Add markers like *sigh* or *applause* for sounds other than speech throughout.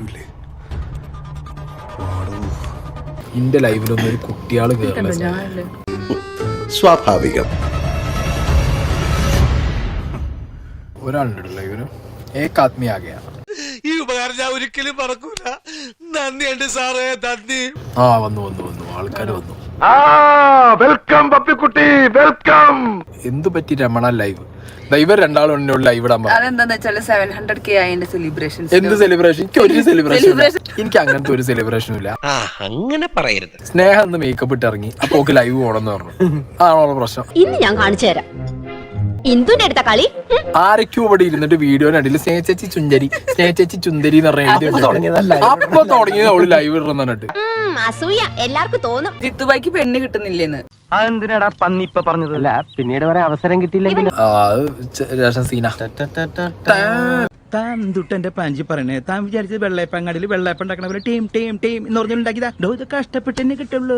ആരുമില്ലേ എന്റെ ലൈഫിലൊന്നും ഒരു കുട്ടിയാൾ കേറില്ല സ്വാഭാവികം. ഒരാളുണ്ടല്ലോ ഇവർ. ഏകാത്മിയാകെയാണ് ഈ ഉപകാരം ഞാൻ ഒരിക്കലും മറക്കൂല. നന്ദിയുണ്ട് സാറേ നന്ദി. ആ വന്നു വന്നു വന്നു. ആൾക്കാർ വന്നു. വെൽക്കം പപ്പിക്കുട്ടി വെൽക്കം. എന്ത് പറ്റി രമണ ലൈവ് ഇവർ രണ്ടാളും എന്നോട് ലൈവ് ഇടാൻ അതെന്താന്ന് വെച്ചാൽ സെവൻ ഹൺഡ്രഡ് കെ ആയതിന്റെ സെലിബ്രേഷൻ എന്ത് സെലിബ്രേഷൻ എനിക്ക് ഒരു സെലിബ്രേഷൻ എനിക്ക് അങ്ങനത്തെ ഒരു സെലിബ്രേഷനും ഇല്ല. ആ അങ്ങനെ പറയരുത്. സ്നേഹം എന്ന് മേക്കപ്പ് ഇട്ട് ഇറങ്ങി അപ്പൊ ലൈവ് പോണെന്ന് പറഞ്ഞു. അതാണോ പ്രശ്നം. ഇന്ന് ഞാൻ കാണിച്ചു തരാം. ഇന്ദുന്റെ അടുത്ത കളി. ആരൊക്കെയോ ഇവിടെ ഇരുന്നിട്ട് വീഡിയോനടിയിൽ സ്നേഹച്ചേച്ചി ചുഞ്ചരി. സ്നേഹച്ചേച്ചി ചുന്ദരി എന്ന് പറഞ്ഞ അപ്പൊ തുടങ്ങിയത് അവൾ ലൈവ് ഇടണം എന്നിട്ട് അസൂയ. എല്ലാവർക്കും തോന്നും. ജിത്തുബായിക്ക് പെണ്ണ് കിട്ടുന്നില്ലെന്ന്. അതെന്തിനാടാ പന്നി ഇപ്പൊ പറഞ്ഞത്? അല്ല പിന്നീട് വരെ അവസരം കിട്ടിയില്ലെങ്കിൽ താൻ തൊട്ടെന്റെ പാഞ്ചി പറയണേ? താൻ വിചാരിച്ചത് വെള്ളയപ്പങ്ങാടിയിൽ വെള്ളയപ്പം ഉണ്ടാക്കണ പോലെ ടീം ടീം ടീം എന്ന് പറഞ്ഞിട്ടുണ്ടാക്കിയതാ ഡോ ഇത് കഷ്ടപ്പെട്ട് തന്നെ കിട്ടുള്ളൂ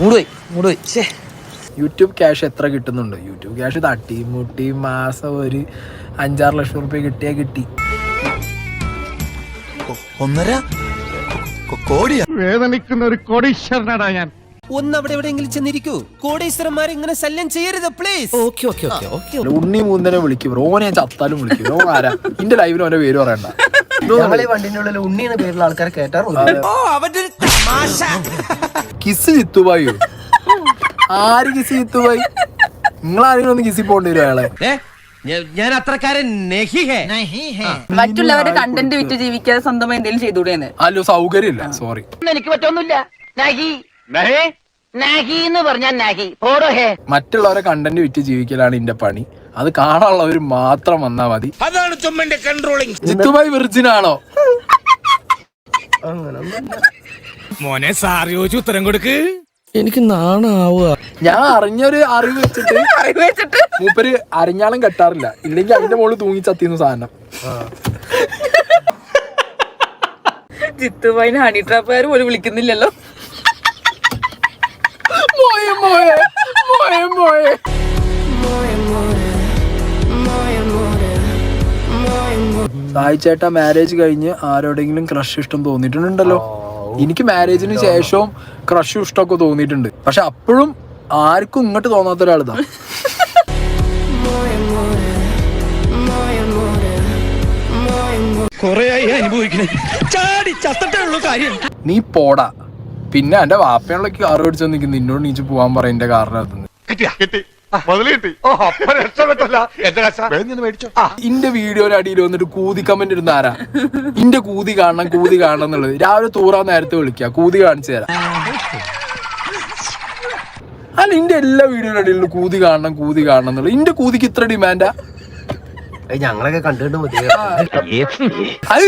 മൂടുപോയി മൂടുപോയി. യൂട്യൂബ് ക്യാഷ് എത്ര കിട്ടുന്നുണ്ട്? യൂട്യൂബ് ക്യാഷ് തട്ടി മുട്ടി മാസം ഒരു അഞ്ചാറ് ലക്ഷം റുപ്യ കിട്ടിയാ കിട്ടി. ഒന്നര? കോടിയാ? വേദനിക്കുന്ന ഒരു കോടീശ്വരനാടാ ഞാൻ. ഒന്ന് അവിടെ എവിടെയെങ്കിലും ചെന്നിരിക്കൂ. കോടീശ്വരന്മാരെ ഇങ്ങനെ ശല്യം ചെയ്യരുത് please okay okay okay okay Unni മൂന്നനെ വിളിക്കും. റോനെ ചത്താലും വിളിക്കും. റോ ആരാ? ഇന്റെ ലൈവിൽ ഓന്റെ പേര് പറയണ്ട. വണ്ടിന്റെ ഉണ്ണിയുടെ പേരിലുള്ള ആൾക്കാരെ കേട്ടാറുണ്ട്. കിസ് ചിത്തുബായി ആര് കിസ് പോയി? നിങ്ങൾ ആരെങ്കിലും ഒന്ന് കിസി പോണ്ടി വരും അയാളെ. ഞാൻ- ഞാൻ അത്രക്കാരൻ നെഹിഹേ മറ്റുള്ളവരുടെ കണ്ടന്റ് വിറ്റ് ജീവിക്കാതെ സ്വന്തമായി എന്തെങ്കിലും ചെയ്തുകൂടെയാണ് അല്ലോ സൗകര്യമില്ല. സോറി എനിക്ക് പറ്റൊന്നുമില്ല. നഹി. നഹി? എന്ന് പറഞ്ഞാൽ നഹി. പോടോ ഹേ. മറ്റുള്ളവരെ കണ്ടന്റ് വിറ്റ് ജീവിക്കലാണ് ഇന്റെ പണി. അത് കാണാനുള്ളവർ മാത്രം വന്നാ മതി. അതാണ് ചുമ്മന്റെ കൺട്രോളിങ് ജിത്തുബായി വെർജിൻ ആണോ? മോനെ സാർ ചോദിച്ചു ഉത്തരം കൊടുക്ക്. എനിക്ക് നാണാവുക. ഞാൻ അറിഞ്ഞൊരു അറിവ് വെച്ചിട്ട് *laughs* അറിവ് വെച്ചിട്ട്. മൂപ്പര് അറിഞ്ഞാലും കെട്ടാറില്ല. ഇല്ലെങ്കിൽ അതിന്റെ മുകളിൽ തൂങ്ങി ചത്തിന്ന് സാധനം. ജിത്തുബായിനെ ഹണി ട്രാപ്പുകാർ പോലും വിളിക്കുന്നില്ലല്ലോ. മോയെ മോയെ മോയെ മോയെ. സായി ചേട്ടാ മാരേജ് കഴിഞ്ഞ് ആരോടെങ്കിലും ക്രഷ് ഇഷ്ടം തോന്നിയിട്ടുണ്ടല്ലോ. എനിക്ക് മാരേജിന് ശേഷവും ക്രഷും ഇഷ്ടമൊക്കെ തോന്നിയിട്ടുണ്ട്. പക്ഷെ അപ്പോഴും ആർക്കും ഇങ്ങോട്ട് തോന്നാത്ത ഒരാളിതാ. കൊറേയായി അനുഭവിക്കണേ. ചാടി ചത്തട്ടേ കാര്യം. നീ പോടാ. പിന്നെ എന്റെ വാപ്പയുള്ള കാറ് പിടിച്ചു നിൽക്കുന്നു നിന്നോട് നീച്ച് പോവാൻ പറയുന്ന കാരണം ഓ അപ്പൊ രക്ഷപ്പെട്ടല്ല. എന്റെ കശ മേടിച്ചോ. ഇന്റെ വീഡിയോയുടെ അടിയിൽ വന്നിട്ട് കൂതി കമന്റ് ഇരുന്ന ആരാ? ഇന്റെ കൂതി കാണണം കൂതി കാണണം എന്നുള്ളത്. രാവിലെ തൂറാൻ നേരത്തെ വിളിക്കുക. കൂതി കാണിച്ചു തരാം. അല്ല ഇന്റെ എല്ലാ വീഡിയോയുടെ അടിയിലും കൂതി കാണണം കൂതി കാണണം എന്നുള്ളത്. ഇന്റെ കൂതിക്ക് ഇത്ര ഡിമാൻഡാ ഞങ്ങളൊക്കെ കണ്ടിട്ട് മതി. അത്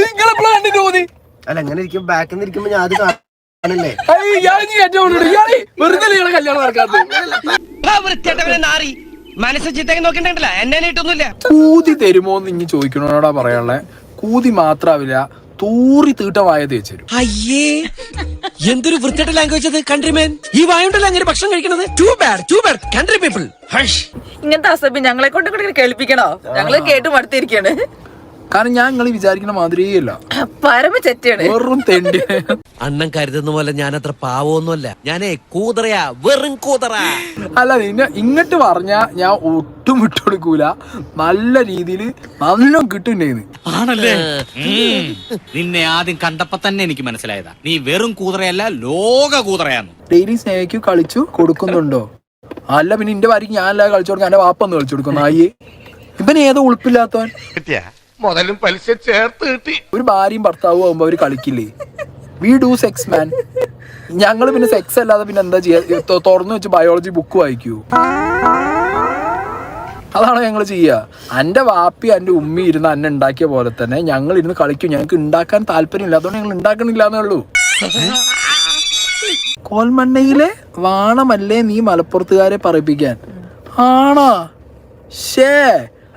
കണ്ടിട്ട് അല്ല അങ്ങനെ ഇരിക്കും ബാക്കിൽ നിന്ന് ഇരിക്കുമ്പോ ഞാൻ അത് കാണാനല്ലേ? ഇയാളെ ഏറ്റവും വെറുതെ കല്യാണം നടക്കാത്തത്? മനസ്സ് ചിത്തേക്ക് നോക്കണ്ടല്ല എന്നെ ഇട്ടൊന്നുമില്ല. കൂതി തരുമോന്ന് ഇനി ചോദിക്കണോടാ പറയാനുള്ളേ. കൂതി മാത്രാവില്ല തൂറി തീട്ടമായ തേച്ചു തരും. അയ്യേ എന്തൊരു വൃത്തിയുടെ ലാംഗ്വേജ് അത് കൺട്രിമേൻ ഈ വായുണ്ടല്ലോ അങ്ങനെ ഭക്ഷണം കഴിക്കുന്നത്. Too bad too bad country people hush. ഇങ്ങനത്തെ അസഭ്യം ഞങ്ങളെ കൊണ്ട് കൂടെ കേൾപ്പിക്കണോ? ഞങ്ങൾ കേട്ട് മടുത്തിരിക്കാണ് കാരണം ഞാൻ നിങ്ങൾ വിചാരിക്കുന്ന മാതിരിയല്ല. പരമ വെറും തെണ്ടി. അണ്ണൻ കരുതുന്ന പോലെ ഞാൻ അത്ര പാവമൊന്നുമല്ല ഞാനേ കൂതറയാ വെറും കൂതറ. അല്ല നിന്നെ ഇങ്ങോട്ട് പറഞ്ഞാ ഞാൻ ഒട്ടും വിട്ടുകൊടുക്കൂല നല്ല രീതിയിൽ നല്ല കിട്ടുന്നുണ്ടായിരുന്നു ആണല്ലേ? നിന്നെ ആദ്യം കണ്ടപ്പോ തന്നെ എനിക്ക് മനസ്സിലായതാ. നീ വെറും കൂതറയല്ല ലോക കൂതറയാന്ന്. ഡെയിലി സ്നേഹിക്കു കളിച്ചു കൊടുക്കുന്നുണ്ടോ? അല്ല പിന്നെ ഇന്റെ ഭാര്യക്ക് ഞാനല്ല കളിച്ചു കൊടുക്കാൻ എന്റെ വാപ്പ ഒന്ന് കളിച്ചു കൊടുക്കും നായി ഇവൻ ഏതോ ഉളുപ്പില്ലാത്തവൻ. കിട്ടിയാ? മുതലും പലിശ ചേർത്ത് കിട്ടി. ഒരു ഭാര്യയും ഭർത്താവും ആവുമ്പോ അവർ കളിക്കില്ലേ? വി ഡു സെക്സ് മാൻ ഞങ്ങൾ പിന്നെ സെക്സ് അല്ലാതെ പിന്നെ എന്താ ചെയ്യാ? തുറന്നു വെച്ച് ബയോളജി ബുക്ക് വായിക്കൂ. അതാണ് ഞങ്ങൾ ചെയ്യുക എന്റെ വാപ്പി എന്റെ ഉമ്മി ഇരുന്ന് അന്നെ ഉണ്ടാക്കിയ പോലെ തന്നെ ഞങ്ങൾ ഇരുന്ന് കളിക്കും. ഞങ്ങൾക്ക് ഉണ്ടാക്കാൻ താല്പര്യമില്ല അതുകൊണ്ട് ഞങ്ങൾ ഉണ്ടാക്കണില്ല എന്നേ ഉള്ളൂ. കോൽമണ്ണയിലെ വാണമല്ലേ നീ മലപ്പുറത്തുകാരെ പറയിപ്പിക്കാൻ? ആണോ? ഷേ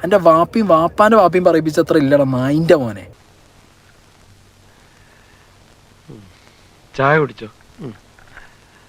എന്റെ വാപ്പിയും വാപ്പാന്റെ വാപ്പിയും പറയിപ്പിച്ചത്ര ഇല്ലടാ നായിന്റെ മോനെ. ചായ കുടിച്ചോ?